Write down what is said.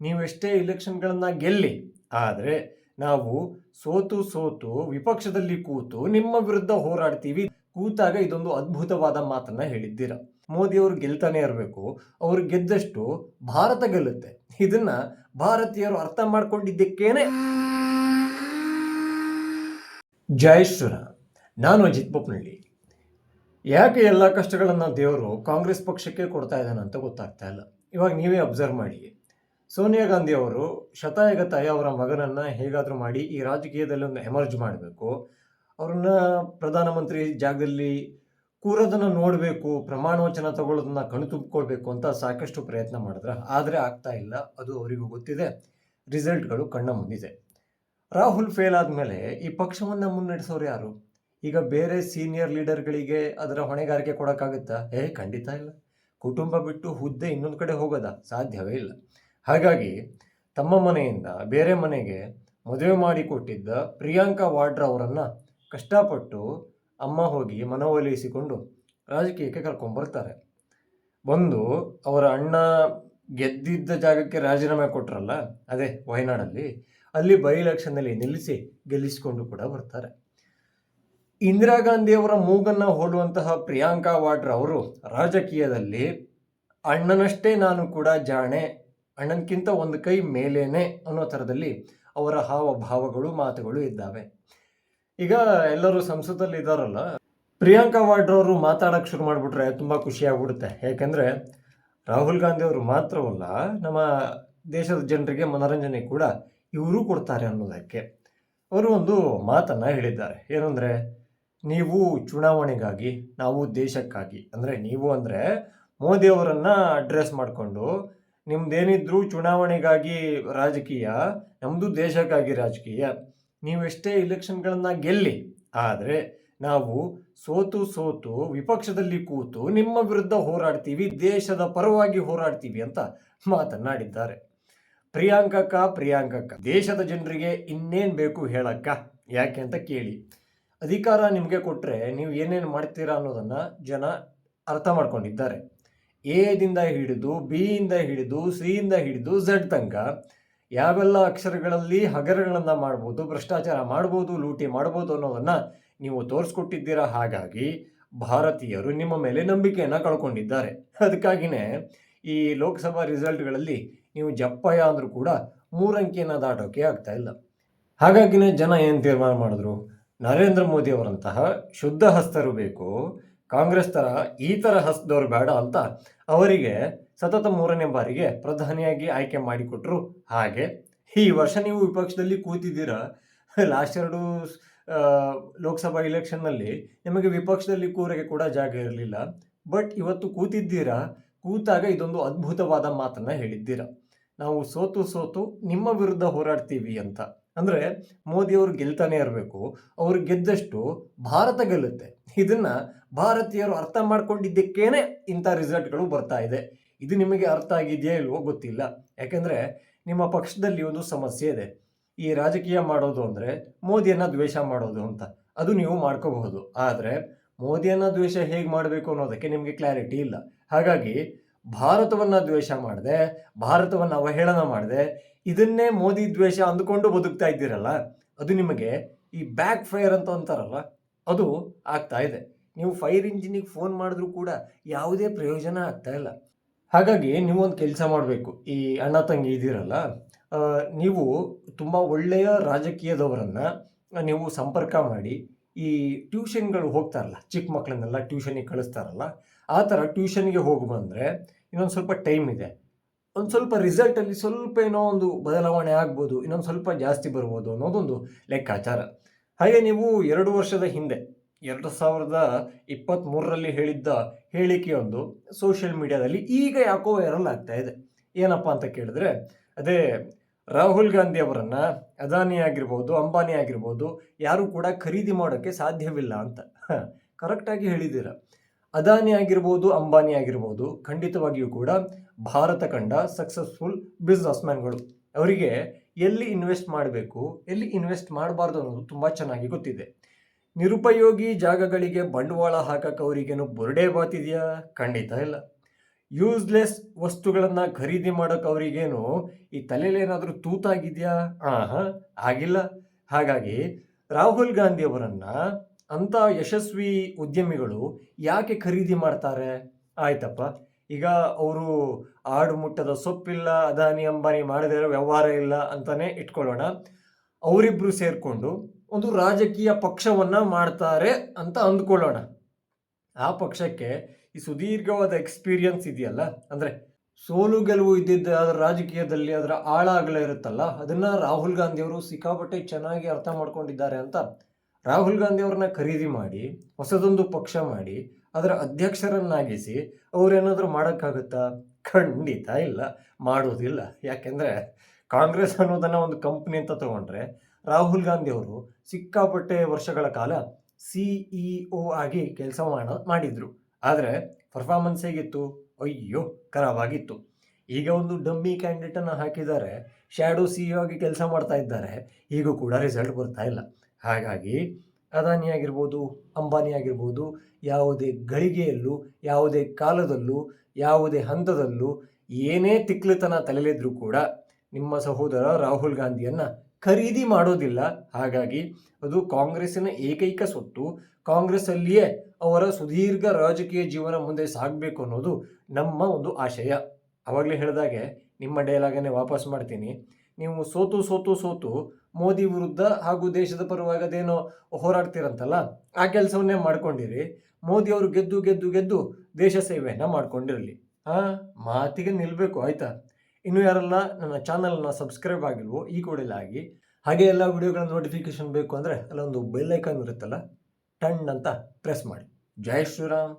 ನೀವೆಷ್ಟೇ ಇಲೆಕ್ಷನ್ಗಳನ್ನು ಗೆಲ್ಲಿ, ಆದರೆ ನಾವು ಸೋತು ಸೋತು ವಿಪಕ್ಷದಲ್ಲಿ ಕೂತು ನಿಮ್ಮ ವಿರುದ್ಧ ಹೋರಾಡ್ತೀವಿ. ಕೂತಾಗ ಇದೊಂದು ಅದ್ಭುತವಾದ ಮಾತನ್ನ ಹೇಳಿದ್ದೀರ. ಮೋದಿ ಅವರು ಗೆಲ್ತಾನೆ ಇರಬೇಕು. ಅವರು ಗೆದ್ದಷ್ಟು ಭಾರತ ಗೆಲ್ಲುತ್ತೆ. ಇದನ್ನ ಭಾರತೀಯರು ಅರ್ಥ ಮಾಡ್ಕೊಂಡಿದ್ದಕ್ಕೇನೆ. ಜೈ ಶ್ರೀರಾಮ್. ನಾನು ಅಜಿತ್ ಬೊಪ್ನಳ್ಳಿ. ಯಾಕೆ ಎಲ್ಲ ಕಷ್ಟಗಳನ್ನು ದೇವರು ಕಾಂಗ್ರೆಸ್ ಪಕ್ಷಕ್ಕೆ ಕೊಡ್ತಾ ಇದ್ದಾನೆ ಅಂತ ಗೊತ್ತಾಗ್ತಾ ಇಲ್ಲ. ಇವಾಗ ನೀವೇ ಅಬ್ಸರ್ವ್ ಮಾಡಿ. ಸೋನಿಯಾ ಗಾಂಧಿ ಅವರು ಶತಾಯಗತಾಯ ಅವರ ಮಗನನ್ನು ಹೇಗಾದರೂ ಮಾಡಿ ಈ ರಾಜಕೀಯದಲ್ಲಿ ಒಂದು ಎಮರ್ಜ್ ಮಾಡಬೇಕು. ಅವ್ರನ್ನ ಪ್ರಧಾನಮಂತ್ರಿ ಜಾಗದಲ್ಲಿ ಕೂರೋದನ್ನು ನೋಡಬೇಕು ಪ್ರಮಾಣ ವಚನ ತಗೊಳ್ಳೋದನ್ನ ಕಣ್ತುಂಬಿಕೊಳ್ಬೇಕು ಅಂತ ಸಾಕಷ್ಟು ಪ್ರಯತ್ನ ಮಾಡಿದ್ರ. ಆದರೆ ಆಗ್ತಾ ಇಲ್ಲ. ಅದು ಅವರಿಗೂ ಗೊತ್ತಿದೆ. ರಿಸಲ್ಟ್ಗಳು ಕಣ್ಣ ಮುಂದಿದೆ. ರಾಹುಲ್ ಫೇಲ್ ಆದಮೇಲೆ ಈ ಪಕ್ಷವನ್ನು ಮುನ್ನಡೆಸೋರು ಯಾರು? ಈಗ ಬೇರೆ ಸೀನಿಯರ್ ಲೀಡರ್ಗಳಿಗೆ ಅದರ ಹೊಣೆಗಾರಿಕೆ ಕೊಡೋಕ್ಕಾಗುತ್ತಾ? ಏ, ಖಂಡಿತ ಇಲ್ಲ. ಕುಟುಂಬ ಬಿಟ್ಟು ಹುದ್ದೆ ಇನ್ನೊಂದು ಕಡೆ ಹೋಗೋದಾ? ಸಾಧ್ಯವೇ ಇಲ್ಲ. ಹಾಗಾಗಿ ತಮ್ಮ ಮನೆಯಿಂದ ಬೇರೆ ಮನೆಗೆ ಮದುವೆ ಮಾಡಿಕೊಟ್ಟಿದ್ದ ಪ್ರಿಯಾಂಕಾ ವಾಡ್ರಾ ಅವರನ್ನು ಕಷ್ಟಪಟ್ಟು ಅಮ್ಮ ಹೋಗಿ ಮನವೊಲಿಸಿಕೊಂಡು ರಾಜಕೀಯಕ್ಕೆ ಕರ್ಕೊಂಡ್ಬರ್ತಾರೆ ಬಂದು ಅವರ ಅಣ್ಣ ಗೆದ್ದಿದ್ದ ಜಾಗಕ್ಕೆ ರಾಜೀನಾಮೆ ಕೊಟ್ರಲ್ಲ, ಅದೇ ವಯನಾಡಲ್ಲಿ, ಅಲ್ಲಿ ಬೈ ಎಲೆಕ್ಷನ್ನಲ್ಲಿ ನಿಲ್ಲಿಸಿ ಗೆಲ್ಲಿಸಿಕೊಂಡು ಕೂಡ ಬರ್ತಾರೆ. ಇಂದಿರಾ ಗಾಂಧಿಯವರ ಮೂಗನ್ನು ಹೋಲುವಂತಹ ಪ್ರಿಯಾಂಕಾ ವಾಡ್ರಾ ಅವರು ರಾಜಕೀಯದಲ್ಲಿ ಅಣ್ಣನಷ್ಟೇ ನಾನು ಕೂಡ ಜಾಣೆ ಅಣ್ಣನಕ್ಕಿಂತ ಒಂದು ಕೈ ಮೇಲೇನೆ ಅನ್ನೋ ಥರದಲ್ಲಿ ಅವರ ಹಾವಭಾವಗಳು, ಮಾತುಗಳು ಇದ್ದಾವೆ. ಈಗ ಎಲ್ಲರೂ ಸಂಸತ್ತಲ್ಲಿ ಇದ್ದಾರಲ್ಲ ಪ್ರಿಯಾಂಕಾ ವಾಡ್ರವರು ಮಾತಾಡೋಕ್ಕೆ ಶುರು ಮಾಡಿಬಿಟ್ರೆ ತುಂಬ ಖುಷಿ ಆಗ್ಬಿಡುತ್ತೆ. ಯಾಕೆಂದರೆ ರಾಹುಲ್ ಗಾಂಧಿ ಅವರು ಮಾತ್ರವಲ್ಲ, ನಮ್ಮ ದೇಶದ ಜನರಿಗೆ ಮನೋರಂಜನೆ ಕೂಡ ಇವರು ಕೊಡ್ತಾರೆ ಅನ್ನೋದಕ್ಕೆ. ಅವರು ಒಂದು ಮಾತನ್ನು ಹೇಳಿದ್ದಾರೆ. ಏನಂದರೆ, ನೀವು ಚುನಾವಣೆಗಾಗಿ, ನಾವು ದೇಶಕ್ಕಾಗಿ. ಅಂದರೆ, ನೀವು ಅಂದರೆ ಮೋದಿಯವರನ್ನು ಅಡ್ರೆಸ್ ಮಾಡಿಕೊಂಡು ನಿಮ್ದೇನಿದ್ರು ಚುನಾವಣೆಗಾಗಿ ರಾಜಕೀಯ ನಮ್ಮದು ದೇಶಕ್ಕಾಗಿ ರಾಜಕೀಯ. ನೀವೆಷ್ಟೇ ಇಲೆಕ್ಷನ್ಗಳನ್ನು ಗೆಲ್ಲಿ, ಆದರೆ ನಾವು ಸೋತು ಸೋತು ವಿಪಕ್ಷದಲ್ಲಿ ಕೂತು ನಿಮ್ಮ ವಿರುದ್ಧ ಹೋರಾಡ್ತೀವಿ, ದೇಶದ ಪರವಾಗಿ ಹೋರಾಡ್ತೀವಿ ಅಂತ ಮಾತನಾಡಿದ್ದಾರೆ. ಪ್ರಿಯಾಂಕಕ್ಕ ಪ್ರಿಯಾಂಕಕ್ಕ, ದೇಶದ ಜನರಿಗೆ ಇನ್ನೇನು ಬೇಕು ಹೇಳಕ್ಕ? ಯಾಕೆ ಅಂತ ಕೇಳಿ. ಅಧಿಕಾರ ನಿಮಗೆ ಕೊಟ್ಟರೆ ನೀವು ಏನೇನು ಮಾಡ್ತೀರಾ ಅನ್ನೋದನ್ನು ಜನ ಅರ್ಥ ಮಾಡ್ಕೊಂಡಿದ್ದಾರೆ. ಎದಿಂದ ಹಿಡಿದು ಬಿ ಇಂದ ಹಿಡಿದು ಸಿ ಇಂದ ಹಿಡಿದು ಝಡ್ ತನಕ ಯಾವೆಲ್ಲ ಅಕ್ಷರಗಳಲ್ಲಿ ಹಗರಗಳನ್ನು ಮಾಡ್ಬೋದು, ಭ್ರಷ್ಟಾಚಾರ ಮಾಡ್ಬೋದು, ಲೂಟಿ ಮಾಡ್ಬೋದು ಅನ್ನೋದನ್ನು ನೀವು ತೋರಿಸ್ಕೊಟ್ಟಿದ್ದೀರಾ ಹಾಗಾಗಿ ಭಾರತೀಯರು ನಿಮ್ಮ ಮೇಲೆ ನಂಬಿಕೆಯನ್ನು ಕಳ್ಕೊಂಡಿದ್ದಾರೆ. ಅದಕ್ಕಾಗಿಯೇ ಈ ಲೋಕಸಭಾ ರಿಸಲ್ಟ್ಗಳಲ್ಲಿ ನೀವು ಜಪ್ಪಯ್ಯ ಅಂದರೂ ಕೂಡ ಮೂರಂಕಿಯನ್ನು ದಾಟೋಕೆ ಆಗ್ತಾ ಇಲ್ಲ. ಹಾಗಾಗಿನೇ ಜನ ಏನು ತೀರ್ಮಾನ ಮಾಡಿದ್ರು? ನರೇಂದ್ರ ಮೋದಿ ಅವರಂತಹ ಶುದ್ಧ ಹಸ್ತರು ಬೇಕು, ಕಾಂಗ್ರೆಸ್ ಥರ ಈ ಥರ ಹಸ್ತದವ್ರು ಬೇಡ ಅಂತ ಅವರಿಗೆ ಸತತ ಮೂರನೇ ಬಾರಿಗೆ ಪ್ರಧಾನಿಯಾಗಿ ಆಯ್ಕೆ ಮಾಡಿಕೊಟ್ರು. ಹಾಗೆ ಈ ವರ್ಷ ನೀವು ವಿಪಕ್ಷದಲ್ಲಿ ಕೂತಿದ್ದೀರಾ? ಲಾಸ್ಟ್ ಎರಡು ಲೋಕಸಭಾ ಇಲೆಕ್ಷನ್ನಲ್ಲಿ ನಿಮಗೆ ವಿಪಕ್ಷದಲ್ಲಿ ಕೂರಗೆ ಕೂಡ ಜಾಗ ಇರಲಿಲ್ಲ. ಬಟ್ ಇವತ್ತು ಕೂತಿದ್ದೀರಾ? ಕೂತಾಗ ಇದೊಂದು ಅದ್ಭುತವಾದ ಮಾತನ್ನ ಹೇಳಿದ್ದೀರಾ. ನಾವು ಸೋತು ಸೋತು ನಿಮ್ಮ ವಿರುದ್ಧ ಹೋರಾಡ್ತೀವಿ ಅಂತ. ಅಂದರೆ ಮೋದಿಯವರು ಗೆಲ್ತಾನೆ ಇರಬೇಕು, ಅವರು ಗೆದ್ದಷ್ಟು ಭಾರತ ಗೆಲ್ಲುತ್ತೆ. ಇದನ್ನ ಭಾರತೀಯರು ಅರ್ಥ ಮಾಡ್ಕೊಂಡಿದ್ದಕ್ಕೇನೆ ಇಂಥ ರಿಸಲ್ಟ್ಗಳು ಬರ್ತಾ ಇದೆ. ಇದು ನಿಮಗೆ ಅರ್ಥ ಆಗಿದೆಯಾ ಇಲ್ವೋ ಗೊತ್ತಿಲ್ಲ. ಯಾಕೆಂದರೆ ನಿಮ್ಮ ಪಕ್ಷದಲ್ಲಿ ಒಂದು ಸಮಸ್ಯೆ ಇದೆ. ಈ ರಾಜಕೀಯ ಮಾಡೋದು ಅಂದರೆ ಮೋದಿಯನ್ನು ದ್ವೇಷ ಮಾಡೋದು ಅಂತ. ಅದು ನೀವು ಮಾಡ್ಕೋಬಹುದು. ಆದರೆ ಮೋದಿಯನ್ನು ದ್ವೇಷ ಹೇಗೆ ಮಾಡಬೇಕು ಅನ್ನೋದಕ್ಕೆ ನಿಮಗೆ ಕ್ಲಾರಿಟಿ ಇಲ್ಲ. ಹಾಗಾಗಿ ಭಾರತವನ್ನು ದ್ವೇಷ ಮಾಡದೆ, ಭಾರತವನ್ನು ಅವಹೇಳನ ಮಾಡದೆ, ಇದನ್ನೇ ಮೋದಿ ದ್ವೇಷ ಅಂದುಕೊಂಡು ಬದುಕ್ತಾ ಇದ್ದೀರಲ್ಲ, ಅದು ನಿಮಗೆ ಈ ಬ್ಯಾಕ್ ಫೈರ್ ಅಂತ ಅಂತಾರಲ್ಲ, ಅದು ಆಗ್ತಾ ಇದೆ. ನೀವು ಫೈರ್ ಇಂಜಿನಿಗೆ ಫೋನ್ ಮಾಡಿದ್ರೂ ಕೂಡ ಯಾವುದೇ ಪ್ರಯೋಜನ ಆಗ್ತಾ ಇಲ್ಲ. ಹಾಗಾಗಿ ನೀವು ಒಂದು ಕೆಲಸ ಮಾಡಬೇಕು. ಈ ಅಣ್ಣ ತಂಗಿ ಇದ್ದೀರಲ್ಲ ನೀವು ತುಂಬ ಒಳ್ಳೆಯ ರಾಜಕೀಯದವರನ್ನು ನೀವು ಸಂಪರ್ಕ ಮಾಡಿ, ಈ ಟ್ಯೂಷನ್ಗಳು ಹೋಗ್ತಾರಲ್ಲ, ಚಿಕ್ಕ ಮಕ್ಕಳನ್ನೆಲ್ಲ ಟ್ಯೂಷನಿಗೆ ಕಳಿಸ್ತಾರಲ್ಲ, ಆ ಥರ ಟ್ಯೂಷನ್ಗೆ ಹೋಗಿ ಬಂದರೆ ಇನ್ನೊಂದು ಸ್ವಲ್ಪ ಟೈಮ್ ಇದೆ. ಒಂದು ಸ್ವಲ್ಪ ರಿಸಲ್ಟಲ್ಲಿ ಸ್ವಲ್ಪ ಏನೋ ಒಂದು ಬದಲಾವಣೆ ಆಗ್ಬೋದು, ಇನ್ನೊಂದು ಸ್ವಲ್ಪ ಜಾಸ್ತಿ ಬರ್ಬೋದು ಅನ್ನೋದೊಂದು ಲೆಕ್ಕಾಚಾರ. ಹಾಗೆ ನೀವು ಎರಡು ವರ್ಷದ ಹಿಂದೆ, ಎರಡು ಸಾವಿರದ ಇಪ್ಪತ್ತ್ಮೂರರಲ್ಲಿ ಹೇಳಿದ್ದ ಹೇಳಿಕೆಯೊಂದು ಸೋಷಿಯಲ್ ಮೀಡಿಯಾದಲ್ಲಿ ಈಗ ಯಾಕೋ ವೈರಲ್ ಆಗ್ತಾ ಇದೆ. ಏನಪ್ಪ ಅಂತ ಕೇಳಿದ್ರೆ, ಅದೇ ರಾಹುಲ್ ಗಾಂಧಿ ಅವರನ್ನ ಅದಾನಿ ಆಗಿರ್ಬೋದು, ಅಂಬಾನಿ ಆಗಿರ್ಬೋದು, ಯಾರು ಕೂಡ ಖರೀದಿ ಮಾಡೋಕ್ಕೆ ಸಾಧ್ಯವಿಲ್ಲ ಅಂತ. ಕರೆಕ್ಟಾಗಿ ಹೇಳಿದ್ದೀರ. ಅದಾನಿ ಆಗಿರ್ಬೋದು, ಅಂಬಾನಿ ಆಗಿರ್ಬೋದು, ಖಂಡಿತವಾಗಿಯೂ ಕೂಡ ಭಾರತ ಕಂಡ ಸಕ್ಸಸ್ಫುಲ್ ಬಿಸ್ನೆಸ್ ಮ್ಯಾನ್ಗಳು ಅವರಿಗೆ ಎಲ್ಲಿ ಇನ್ವೆಸ್ಟ್ ಮಾಡಬೇಕು, ಎಲ್ಲಿ ಇನ್ವೆಸ್ಟ್ ಮಾಡಬಾರ್ದು ಅನ್ನೋದು ತುಂಬ ಚೆನ್ನಾಗಿ ಗೊತ್ತಿದೆ. ನಿರುಪಯೋಗಿ ಜಾಗಗಳಿಗೆ ಬಂಡವಾಳ ಹಾಕಕ್ಕೆ ಅವರಿಗೇನು ಬುರುಡೆ ಬಾತಿದೆಯಾ? ಖಂಡಿತ ಇಲ್ಲ. ಯೂಸ್ಲೆಸ್ ವಸ್ತುಗಳನ್ನು ಖರೀದಿ ಮಾಡೋಕೆ ಅವರಿಗೇನು ಈ ತಲೆಯಲ್ಲಿ ಏನಾದರೂ ತೂತಾಗಿದೆಯಾ? ಹಾಂ ಆಗಿಲ್ಲ. ಹಾಗಾಗಿ ರಾಹುಲ್ ಗಾಂಧಿ ಅವರನ್ನ ಅಂಥ ಯಶಸ್ವಿ ಉದ್ಯಮಿಗಳು ಯಾಕೆ ಖರೀದಿ ಮಾಡ್ತಾರೆ? ಆಯ್ತಪ್ಪ. ಈಗ ಅವರು ಆಡು ಮುಟ್ಟದ ಸೊಪ್ಪಿಲ್ಲ, ಅದಾನಿ ಅಂಬಾನಿ ಮಾಡದೇ ವ್ಯವಹಾರ ಇಲ್ಲ ಅಂತಾನೆ ಇಟ್ಕೊಳ್ಳೋಣ. ಅವರಿಬ್ರು ಸೇರಿಕೊಂಡು ಒಂದು ರಾಜಕೀಯ ಪಕ್ಷವನ್ನ ಮಾಡ್ತಾರೆ ಅಂತ ಅಂದ್ಕೊಳ್ಳೋಣ. ಆ ಪಕ್ಷಕ್ಕೆ ಈ ಸುದೀರ್ಘವಾದ ಎಕ್ಸ್ಪೀರಿಯನ್ಸ್ ಇದೆಯಲ್ಲ? ಅಂದರೆ ಸೋಲು ಗೆಲುವು ಇದ್ದಿದ್ದ ಅದರ ರಾಜಕೀಯದಲ್ಲಿ ಅದರ ಆಳ ಆಗಲೇ ಇರುತ್ತಲ್ಲ, ಅದನ್ನ ರಾಹುಲ್ ಗಾಂಧಿಯವರು ಸಿಕ್ಕಾಪಟ್ಟೆ ಚೆನ್ನಾಗಿ ಅರ್ಥ ಮಾಡ್ಕೊಂಡಿದ್ದಾರೆ ಅಂತ ರಾಹುಲ್ ಗಾಂಧಿ ಅವ್ರನ್ನ ಖರೀದಿ ಮಾಡಿ, ಹೊಸದೊಂದು ಪಕ್ಷ ಮಾಡಿ, ಅದರ ಅಧ್ಯಕ್ಷರನ್ನಾಗಿಸಿ ಅವ್ರೇನಾದರೂ ಮಾಡೋಕ್ಕಾಗುತ್ತಾ? ಖಂಡಿತ ಇಲ್ಲ. ಮಾಡೋದಿಲ್ಲ. ಯಾಕೆಂದರೆ ಕಾಂಗ್ರೆಸ್ ಅನ್ನೋದನ್ನ ಒಂದು ಕಂಪ್ನಿ ಅಂತ ತಗೊಂಡ್ರೆ ರಾಹುಲ್ ಗಾಂಧಿ ಅವರು ಸಿಕ್ಕಾಪಟ್ಟೆ ವರ್ಷಗಳ ಕಾಲ ಸಿಇಒ ಆಗಿ ಕೆಲಸ ಮಾಡೋ, ಮಾಡಿದ್ರು. ಆದರೆ ಪರ್ಫಾರ್ಮೆನ್ಸ್ ಹೇಗಿತ್ತು? ಅಯ್ಯೋ ಖರಾಬಾಗಿತ್ತು ಈಗ ಒಂದು ಡಮ್ಮಿ ಕ್ಯಾಂಡಿಡೇಟನ್ನು ಹಾಕಿದ್ದಾರೆ ಶ್ಯಾಡೋ ಸಿ ಆಗಿ ಕೆಲಸ ಮಾಡ್ತಾ ಇದ್ದಾರೆ, ಈಗೂ ಕೂಡ ರಿಸಲ್ಟ್ ಬರ್ತಾ ಇಲ್ಲ. ಹಾಗಾಗಿ ಅದಾನಿ ಆಗಿರ್ಬೋದು, ಅಂಬಾನಿ ಆಗಿರ್ಬೋದು, ಯಾವುದೇ ಗಳಿಗೆಯಲ್ಲೂ, ಯಾವುದೇ ಕಾಲದಲ್ಲೂ, ಯಾವುದೇ ಹಂತದಲ್ಲೂ ಏನೇ ತಿಕ್ಲತನ ತಲೆಲಿದ್ರೂ ಕೂಡ ನಿಮ್ಮ ಸಹೋದರ ರಾಹುಲ್ ಗಾಂಧಿಯನ್ನು ಖರೀದಿ ಮಾಡೋದಿಲ್ಲ. ಹಾಗಾಗಿ ಅದು ಕಾಂಗ್ರೆಸ್ಸಿನ ಏಕೈಕ ಸೊತ್ತು. ಕಾಂಗ್ರೆಸ್ಸಲ್ಲಿಯೇ ಅವರ ಸುದೀರ್ಘ ರಾಜಕೀಯ ಜೀವನ ಮುಂದೆ ಸಾಗಬೇಕು ಅನ್ನೋದು ನಮ್ಮ ಒಂದು ಆಶಯ. ಅವಾಗಲೇ ಹೇಳಿದಾಗೆ, ನಿಮ್ಮ ಡೈಲಾಗನ್ನೇ ವಾಪಸ್ ಮಾಡ್ತೀನಿ. ನೀವು ಸೋತು ಸೋತು ಸೋತು ಮೋದಿ ವಿರುದ್ಧ ಹಾಗೂ ದೇಶದ ಪರವಾಗಿ ಅದೇನೋ ಹೋರಾಡ್ತೀರಂತಲ್ಲ, ಆ ಕೆಲಸವನ್ನೇ ಮಾಡ್ಕೊಂಡಿರಿ. ಮೋದಿ ಅವರು ಗೆದ್ದು ಗೆದ್ದು ಗೆದ್ದು ದೇಶ ಸೇವೆಯನ್ನು ಮಾಡ್ಕೊಂಡಿರಲಿ. ಹಾಂ ಮಾತಿಗೆ ನಿಲ್ಲಬೇಕು ಆಯಿತಾ? ಇನ್ನು ಯಾರೆಲ್ಲ ನನ್ನ ಚಾನಲ್ನ ಸಬ್ಸ್ಕ್ರೈಬ್ ಆಗಿಲ್ವೋ, ಈ ಕೂಡಲೇ ಆಗಿ, ಹಾಗೆ ಎಲ್ಲ ವಿಡಿಯೋಗಳ ನೋಟಿಫಿಕೇಶನ್ ಬೇಕು ಅಂದರೆ ಅಲ್ಲೊಂದು ಬೆಲ್ ಐಕಾನ್ ಇರುತ್ತಲ್ಲ ಟಣ್ ಅಂತ ಪ್ರೆಸ್ ಮಾಡಿ. ಜೈ ಶ್ರೀರಾಮ್.